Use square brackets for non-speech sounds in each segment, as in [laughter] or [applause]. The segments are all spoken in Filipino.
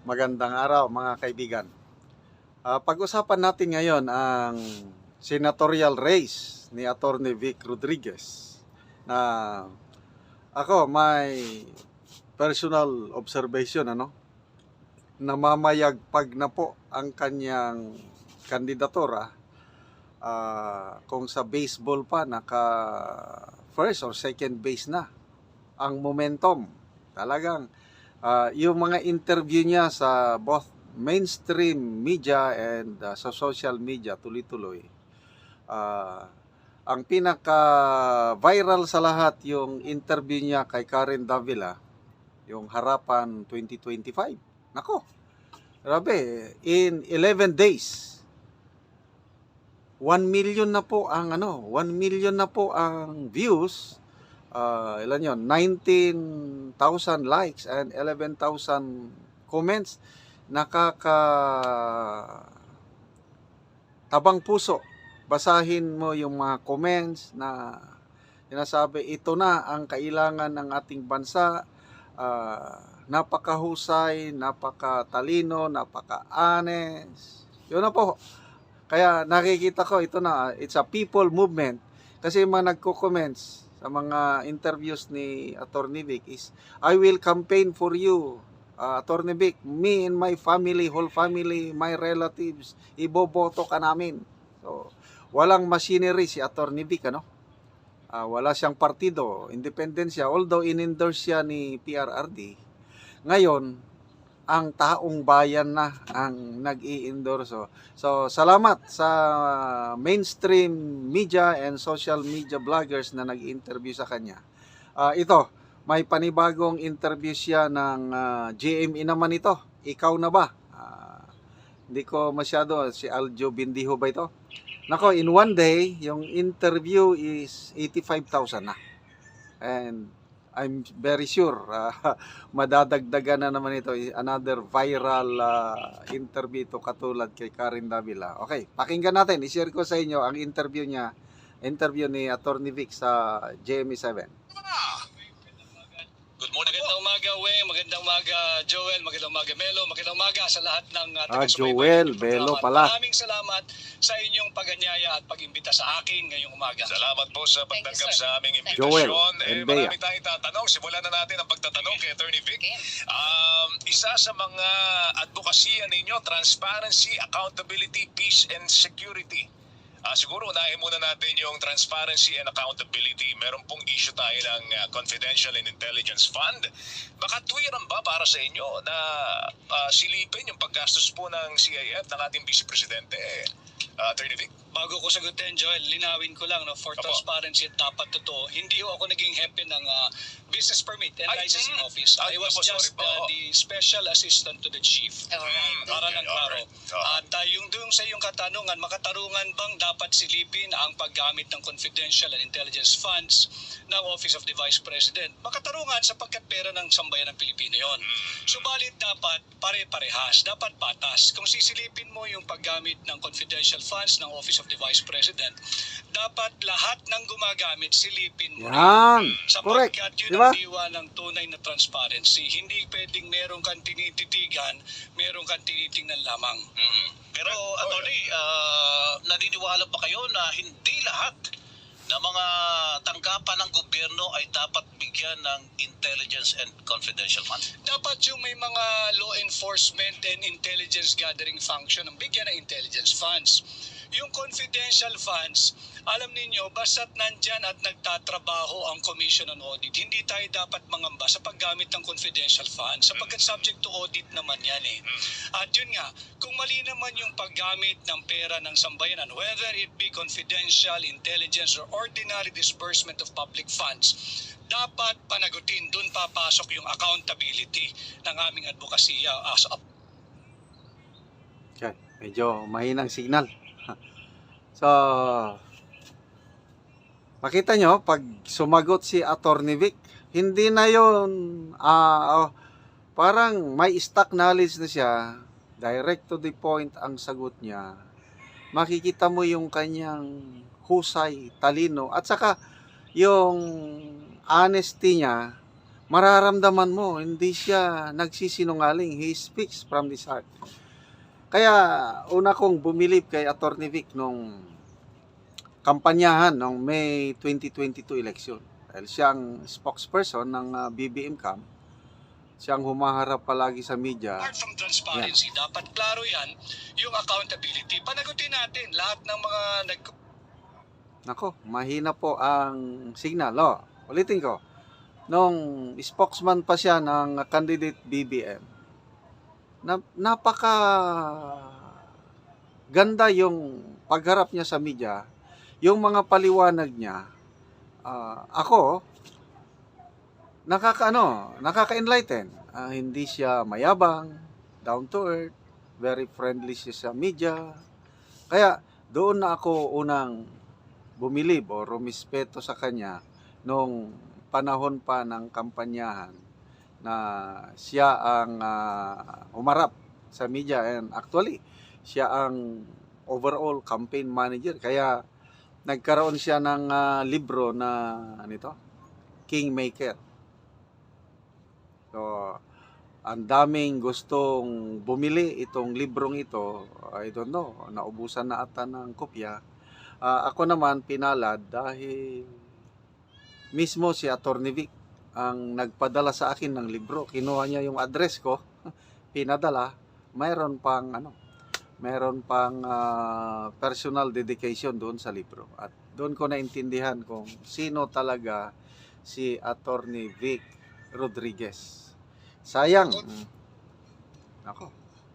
Magandang araw mga kaibigan. Ah, pag-usapan natin ngayon ang senatorial race ni Attorney Vic Rodriguez na ako may personal observation ano namamayagpag na po ang kanyang kandidatura Ah, kung sa baseball pa naka first or second base na ang momentum talagang ah, yung mga interview niya sa both mainstream media and ah, sa social media tuloy-tuloy Ah, ang pinaka viral sa lahat yung interview niya kay Karen Davila yung harapan 2025 nako grabe in 11 days 1 million na po ang ano, 1 million na po ang views. Ah, ilan 'yon? 19,000 likes and 11,000 comments. Nakaka tabang puso. Basahin mo yung mga comments na sinasabi ito na ang kailangan ng ating bansa. Ah, napakahusay, napakatalino, napaka-honest. Yun na po. Kaya nakikita ko ito na, it's a people movement. Kasi mga nagko-comments sa mga interviews ni Attorney Vic is, I will campaign for you, uh, Attorney Vic. Me and my family, whole family, my relatives, iboboto ka namin. So, walang machinery si Attorney Vic, ano? Ah, wala siyang partido, independent siya. Although in-endorse siya ni PRRD, ngayon, ang taong bayan na ang nag-i-endorso. So, salamat sa mainstream media and social media bloggers na nag-interview sa kanya. Ah, ito, may panibagong interview siya ng ah, GME naman ito. Ikaw na ba? Ah, hindi ko masyado, si Aljo Bindiho ba ito? Nako, in one day, yung interview is 85,000 na. And I'm very sure [laughs] ah, madadagdagan na naman ito another viral ah, interview ito katulad kay Karen Davila. Okay, pakinggan natin. I-share ko sa inyo ang interview niya, interview ni Attorney Vic sa GME7. Good morning Magandang po. umaga, Weng. Magandang umaga, Joel. Magandang umaga, Melo. Magandang umaga sa lahat ng uh, Ah, Joel, Melo pala. Maraming salamat sa inyong pag-anyaya at pag-imbita sa akin ngayong umaga. Salamat po sa pagtanggap sa aming Joel, imbitasyon. Eh, and Bea. marami tayong tatanong. Simulan na natin ang pagtatanong kay Attorney Vic. Um, isa sa mga advokasya ninyo, transparency, accountability, peace, and security. Ah, siguro unahin muna natin yung transparency and accountability. Meron pong issue tayo ng ah, Confidential and Intelligence Fund. Baka tuwiran ba para sa inyo na ah, silipin yung paggastos po ng CIF ng ating Vice Presidente, ah, Attorney Vic? Bago ko sagutin, Joel, linawin ko lang no, for Opo. transparency at dapat totoo, hindi ho ako naging hepe ng uh, business permit and Ay, licensing mm. office. I was sorry just po. uh, the special assistant to the chief. Mm, Para okay, ng klaro. alright. Ah. At uh, yung doon sa iyong katanungan, makatarungan bang dapat silipin ang paggamit ng confidential and intelligence funds ng Office of the Vice President? Makatarungan sapagkat pera ng sambayan ng Pilipino yon. Mm. Subalit dapat pare-parehas, dapat patas. Kung sisilipin mo yung paggamit ng confidential funds ng Office of the Vice President, dapat lahat ng gumagamit silipin mo rin. Yan, correct. Sapagkat yun Di ba? ang diwa ng tunay na transparency. Hindi pwedeng meron kang tinititigan, meron kang tinitingnan lamang. Mhm. Pero attorney, ah, naniniwala ba kayo na hindi lahat ng mga tanggapan ng gobyerno ay dapat bigyan ng intelligence and confidential fund? Dapat yung may mga law enforcement and intelligence gathering function ang bigyan ng intelligence funds. Yung confidential funds, alam ninyo, basta't nandyan at nagtatrabaho ang Commission on Audit, hindi tayo dapat mangamba sa paggamit ng confidential funds sapagkat subject to audit naman yan eh. At yun nga, kung mali naman yung paggamit ng pera ng sambayanan, whether it be confidential, intelligence, or ordinary disbursement of public funds, dapat panagutin, dun papasok yung accountability ng aming advokasya as a Yan, medyo mahinang signal. [laughs] So, makita nyo, pag sumagot si Attorney Vic, hindi na yon ah, oh, parang may stock knowledge na siya, direct to the point ang sagot niya. Makikita mo yung kanyang husay, talino, at saka yung honesty niya, mararamdaman mo, hindi siya nagsisinungaling. He speaks from his heart. Kaya, una kong bumilib kay Attorney Vic nung kampanyahan ng May 2022 election. Dahil siya ang spokesperson ng ah, BBM camp. Siyang humaharap palagi sa media. Apart from transparency, dapat klaro yan, yung accountability. Panagutin natin lahat ng mga nag Nako, mahina po ang signal. Oh, ulitin ko. Nung spokesman pa siya ng candidate BBM, na, napaka ganda yung pagharap niya sa media, yung mga paliwanag niya. ah, ako, nakakaano, nakaka-enlighten. Ah, hindi siya mayabang, down to earth, very friendly siya sa media. Kaya doon na ako unang bumilib o rumispeto sa kanya nung panahon pa ng kampanyahan na siya ang ah, umarap sa media. And actually siya ang overall campaign manager. Kaya nagkaroon siya ng ah, libro na anito Kingmaker. So ang daming gustong bumili itong librong ito. I don't know naubusan na ata ng kopya. Ah, ako naman pinalad dahil mismo si Attorney Vic ang nagpadala sa akin ng libro. Kinuha niya yung address ko, [laughs] pinadala. Mayroon pang ano, mayroon pang ah, personal dedication doon sa libro. At doon ko naintindihan kung sino talaga si Attorney Vic Rodriguez. Sayang. Ako,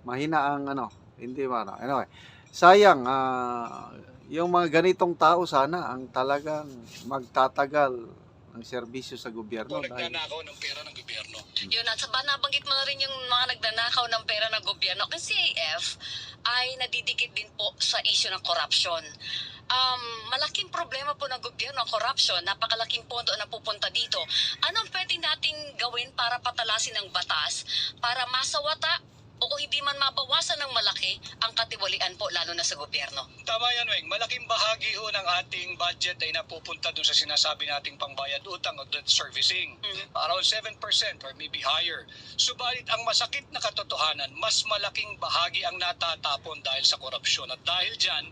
mahina ang ano, hindi ano. Anyway, sayang ah, yung mga ganitong tao sana ang talagang magtatagal ng serbisyo sa gobyerno kung dahil nagnanakaw ng pera ng gobyerno. Yun, at saba nabanggit mo na rin yung mga nagnanakaw ng pera ng gobyerno. Kasi CAF ay nadidikit din po sa issue ng corruption. Um, malaking problema po ng gobyerno ang corruption. Napakalaking pondo na pupunta dito. Anong pwede nating gawin para patalasin ng batas para masawata o kung hindi man mabawasan ng malaki ang katiwalian po lalo na sa gobyerno? Tama yan, Weng. Malaking bahagi ho ng ating budget ay napupunta doon sa sinasabi nating pangbayad utang o debt servicing. Around 7% or maybe higher. Subalit ang masakit na katotohanan, mas malaking bahagi ang natatapon dahil sa korupsyon. At dahil dyan,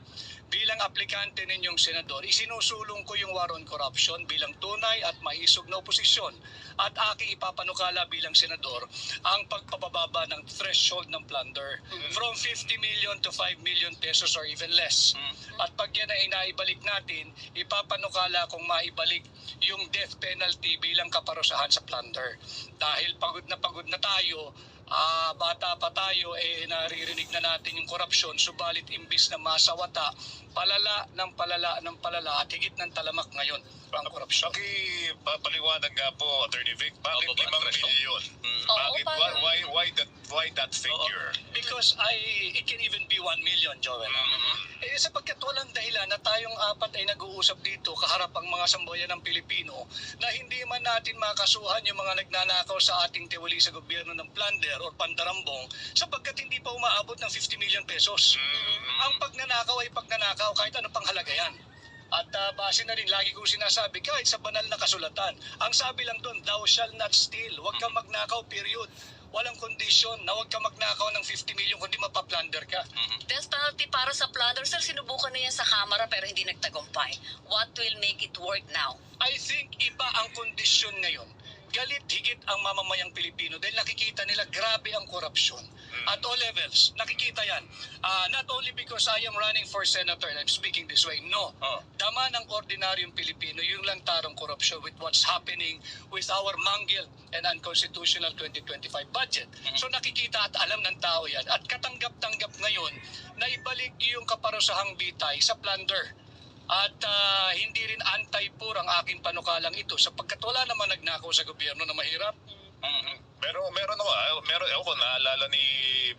bilang aplikante ninyong senador, isinusulong ko yung war on corruption bilang tunay at maisog na oposisyon. At aking ipapanukala bilang senador ang pagpapababa ng threshold ng plunder from 50 million to 5 million pesos or even less. At pag yan ay naibalik natin, ipapanukala kung maibalik yung death penalty bilang kaparusahan sa plunder. Dahil pagod na pagod na tayo, ah, bata pa tayo, eh, naririnig na natin yung korupsyon, subalit imbis na masawata, palala ng palala ng palala at higit ng talamak ngayon ang korupsyon. Pakipaliwanag nga po, Attorney Vic, bakit Bababa ang limang threshold? milyon? Mm. Oo, Bakit, why, parang- why, why that, why that figure? Because I, it can even be 1 million, Joel. Eh, sapagkat walang dahilan na tayong apat ay nag-uusap dito kaharap ang mga sambayan ng Pilipino na hindi man natin makasuhan yung mga nagnanakaw sa ating tiwali sa gobyerno ng plunder or pandarambong sapagkat hindi pa umaabot ng 50 million pesos. Ang pagnanakaw ay pagnanakaw kahit ano pang halaga yan. Base na rin, lagi kong sinasabi, kahit sa banal na kasulatan, ang sabi lang doon, thou shall not steal. Huwag kang magnakaw, period. Walang kondisyon na huwag kang magnakaw ng 50 million kundi mapaplunder ka. Death penalty para sa plunder, sir, sinubukan na yan sa kamera pero hindi nagtagumpay. What will make it work now? I think iba ang kondisyon ngayon. Galit higit ang mamamayang Pilipino dahil nakikita nila grabe ang korupsyon. At all levels, nakikita yan. Ah, not only because I am running for senator and I'm speaking this way, no. Oh. Ng ordinaryong Pilipino yung lantarong korupsyon with what's happening with our mangled and unconstitutional 2025 budget. So nakikita at alam ng tao yan. At katanggap-tanggap ngayon na ibalik yung kaparusahang bitay sa plunder. At ah, hindi rin anti-poor ang aking panukalang ito sapagkat wala namang nagnakaw sa gobyerno na mahirap. Mhm. Pero meron ako, ah, meron ako naalala ni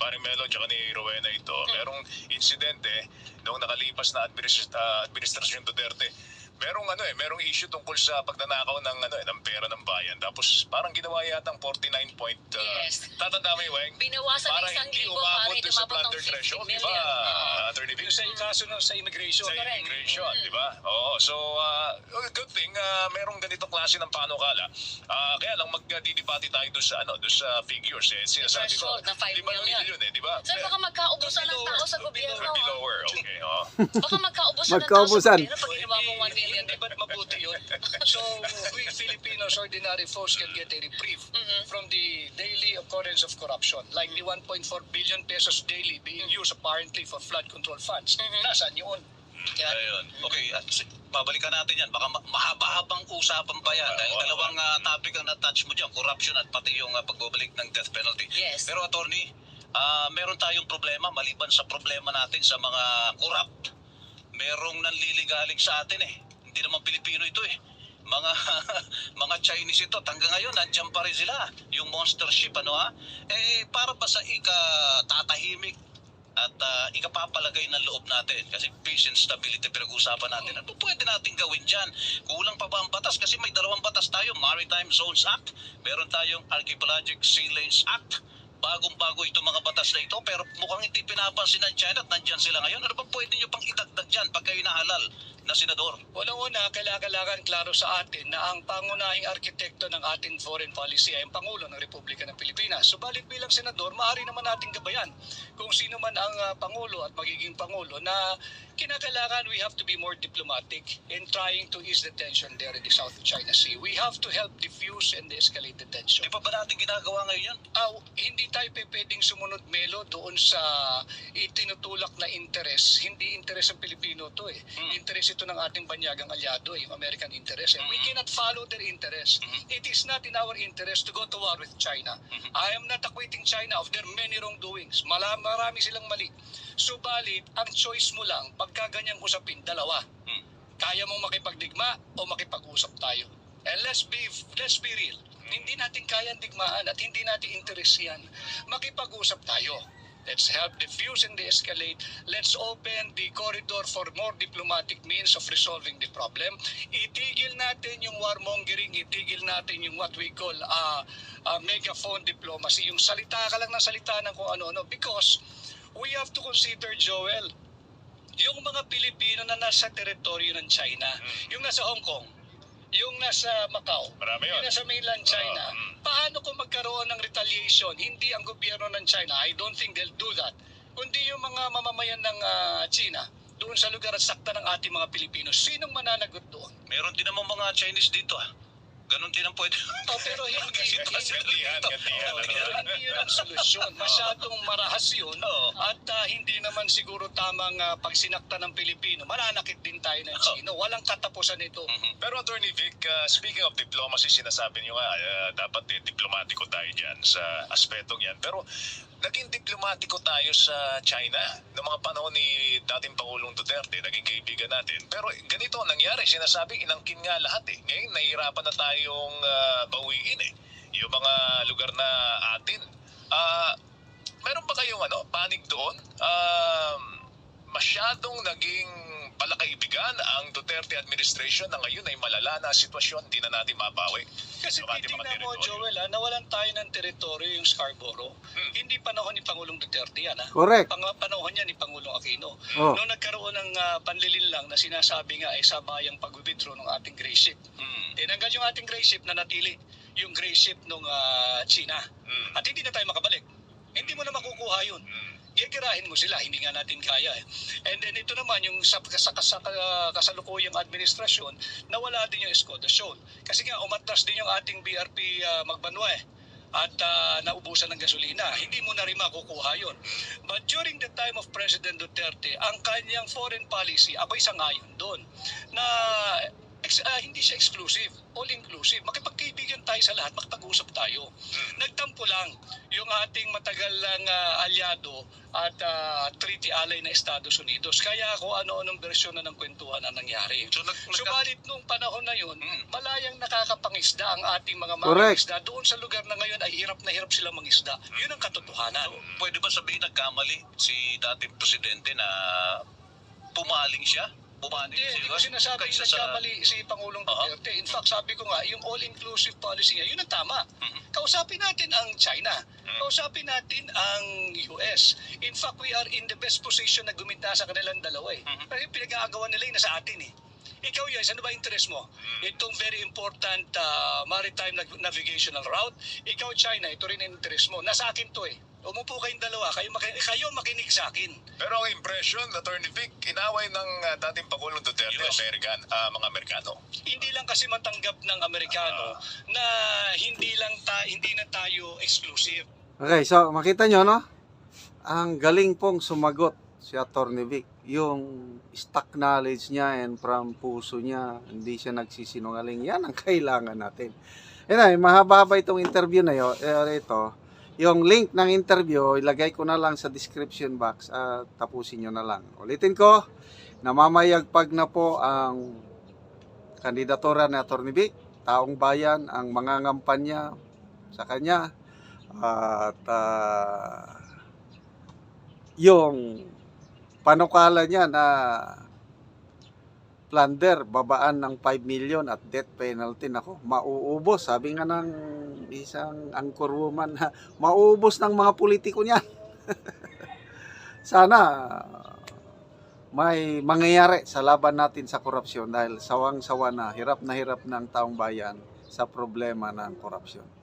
Paring Melo at ni Rowena ito. Merong insidente noong nakalipas na administ- ah, administrasyon Duterte. Merong ano eh, merong issue tungkol sa pagnanakaw ng ano eh, ng pera ng bayan. Tapos parang ginawa yata ang 49 point uh, Yes. Tatanda mo yung Weng? Binawasan ng Para isang hindi libo, umabot doon sa ng plunder 50 threshold, di million. ba? Oo. Attorney? Yung sa kaso ng sa immigration. sa immigration, Mm. di ba? Oo, so uh, good thing uh, merong ganitong klase ng panukala. Ah, kaya lang magdidebate tayo doon sa ano, doon sa figures eh. Sinasabi ko, na 5 limang million. million eh, di ba? Sir, baka magkaubusan ng tao sa gobyerno. be ah. lower, okay. oo. Baka magkaubusan ng tao sa Magkaubusan. gobyerno pag ginawa mong 1 million. Hindi ba't mabuti yun? [laughs] So, we Filipinos, ordinary folks can get a reprieve Mhm. from the daily occurrence of corruption. Like the 1.4 billion pesos daily being used apparently for flood control funds. Mhm. Nasaan yun? Yan. Ayun. Okay, at si- babalikan natin yan. Baka ma- mahaba-habang usapan pa yan. Dahil Oo, dalawang ah, topic ang na-touch mo dyan. Corruption at pati yung ah, pagbabalik ng death penalty. Yes. Pero attorney, ah, meron tayong problema maliban sa problema natin sa mga corrupt. Merong nanliligaling sa atin eh. Hindi naman Pilipino ito eh. Mga [laughs] mga Chinese ito, hanggang ngayon nandiyan pa rin sila. Yung monster ship ano ha? Eh para ba sa ika-tatahimik at uh, ikapapalagay ng loob natin kasi peace and stability pinag-usapan natin. Ano pwede natin gawin dyan? Kulang pa ba ang batas? Kasi may dalawang batas tayo, Maritime Zones Act, meron tayong Archipelagic Sea Lanes Act, bagong-bago itong mga batas na ito pero mukhang hindi pinapansin ng China at nandyan sila ngayon. Ano ba pwede nyo pang idagdag dyan pag kayo nahalal na senador? Unang-una, kailangan klaro sa atin na ang pangunahing arkitekto ng ating foreign policy ay ang Pangulo ng Republika ng Pilipinas. Subalit bilang senador, maaari naman nating gabayan kung sino man ang ah, Pangulo at magiging Pangulo na kinakailangan we have to be more diplomatic in trying to ease the tension there in the South China Sea. We have to help diffuse and de-escalate the tension. Di pa ba natin ginagawa ngayon yan? Ah, hindi tayo pe- pwedeng sumunod melo doon sa itinutulak na interes. Hindi interes ng Pilipino to eh. Mm. Interes ito ng ating banyagang alyado, eh, yung American interest. And we Mhm. cannot follow their interest. Mhm. It is not in our interest to go to war with China. Mhm. I am not acquitting China of their many wrongdoings. Mala, marami silang mali. Subalit, ang choice mo lang, pagka ganyang usapin, dalawa. Mm. Kaya mong makipagdigma o makipag-usap tayo. And let's be let's be real. Hindi natin kayang digmaan at hindi natin interes yan. Makipag-usap tayo. Let's help diffuse and de-escalate. Let's open the corridor for more diplomatic means of resolving the problem. Itigil natin yung warmongering, itigil natin yung what we call uh, uh, megaphone diplomacy. Yung salita ka lang ng salita ng kung ano-ano. Because we have to consider, Joel, yung mga Pilipino na nasa teritoryo ng China, yung nasa Hong Kong, yung nasa Macau, Marami yun. yung nasa mainland China, Ah, mm. paano kung magkaroon ng retaliation? Hindi ang gobyerno ng China, I don't think they'll do that. Kundi yung mga mamamayan ng ah, China, doon sa lugar at sakta ng ating mga Pilipino, sinong mananagot doon? Meron din naman mga Chinese dito ah. Ganon din ang pwede. [laughs] Oh, pero hindi, Gantihan, hindi, gantihan, ano? pero hindi yun ang solusyon. Masyadong marahas yun. At ah, hindi naman siguro tamang uh, pagsinakta ng Pilipino. Mananakit din tayo ng Chino. Walang katapusan ito. Mhm. Pero Attorney Vic, uh, speaking of diplomacy, sinasabi niyo nga, uh, dapat eh, diplomatiko tayo dyan sa aspetong yan. Pero naging diplomatiko tayo sa China noong mga panahon ni dating Pangulong Duterte, naging kaibigan natin. Pero ganito ang nangyari, sinasabi, inangkin nga lahat eh. Ngayon, nahihirapan na tayong uh, bawiin eh. Yung mga lugar na atin. Ah, meron ba kayong ano, panig doon? Um, masyadong naging palakaibigan ang Duterte administration na ngayon ay malala na sitwasyon, di na natin mabawi. Kasi mga titingnan mo, teritoryo. Joel, ah, nawalan tayo ng teritoryo yung Scarborough. Hmm. Hindi panahon ni Pangulong Duterte yan. Ah. Correct. Pang panahon niya ni Pangulong Aquino. Oh. Noong nagkaroon ng ah, panlilin lang na sinasabi nga ay sabayang pag-withdraw ng ating gray ship. Mm. Tinanggal yung ating gray ship na natili yung gray ship ng China. Mm. At hindi na tayo makabalik. Hindi mo na makukuha yun. Mm. Gagarahin mo sila, hindi nga natin kaya eh. And then ito naman, yung sa, sa, sa, sa kasalukuyang administrasyon, nawala din yung Shoal. Kasi nga, umatras din yung ating BRP uh, Magbanwa eh at ah, naubusan ng gasolina. Hindi mo na rin makukuha yun. But during the time of President Duterte, ang kanyang foreign policy, ako'y sangayon doon, na ah, hindi siya exclusive, all-inclusive. Makipagkaibigan tayo sa lahat, makipag-usap tayo. Nagtampo lang yung ating matagal lang ah, alyado at ah, treaty ally na Estados Unidos. Kaya ako ano-anong bersyon na ng kwentuhan ang nangyari. So, nag, nag- Subalit nung panahon na yun, Mm. malayang nakakapangisda ang ating mga Correct. mangisda. Doon sa lugar na ngayon ay hirap na hirap sila mangisda. Yun ang katotohanan. pwede ba sabihin nagkamali si dating presidente na pumaling siya bumani Hindi, hindi ko si- sinasabi kaysa sa... kamali si Pangulong. Duterte. In fact, sabi ko nga, yung all-inclusive policy niya, yun ang tama. Mhm. Kausapin natin ang China. Mhm. Kausapin natin ang US. In fact, we are in the best position na guminta sa kanilang dalawa eh. Mhm. Kasi pinag-aagawan nila yung nasa atin eh. Ikaw yes, ano ba interest mo? Itong very important uh, maritime nav- navigational route. Ikaw China, ito rin interest mo. Nasa akin to eh. Umupo kayong dalawa, kayo, maki- kayo makinig sa akin. Pero ang impression, Attorney Vic, inaway ng uh, dating Pangulong Duterte, Yes. American, ah, mga Amerikano. hindi lang kasi matanggap ng Amerikano na hindi lang ta hindi na tayo exclusive. Okay, so makita nyo, no? Ang galing pong sumagot si Attorney Vic. Yung stock knowledge niya and from puso niya, hindi siya nagsisinungaling. Yan ang [laughs] kailangan natin. Yan ay, mahaba-haba itong interview na yun. Eh, ito, yung link ng interview, ilagay ko na lang sa description box at tapusin nyo na lang. Ulitin ko, namamayagpag na po ang kandidatura ni Attorney Vic. Taong bayan ang mga ngampanya sa kanya at ah, yung panukala niya na plunder, babaan ng 5 million at death penalty. Nako, mauubos. Sabi nga ng isang anchor woman na [laughs] mauubos ng mga politiko niya. [laughs] Sana may mangyayari sa laban natin sa korupsyon dahil sawang-sawa na, hirap na hirap ng taong bayan sa problema ng korupsyon.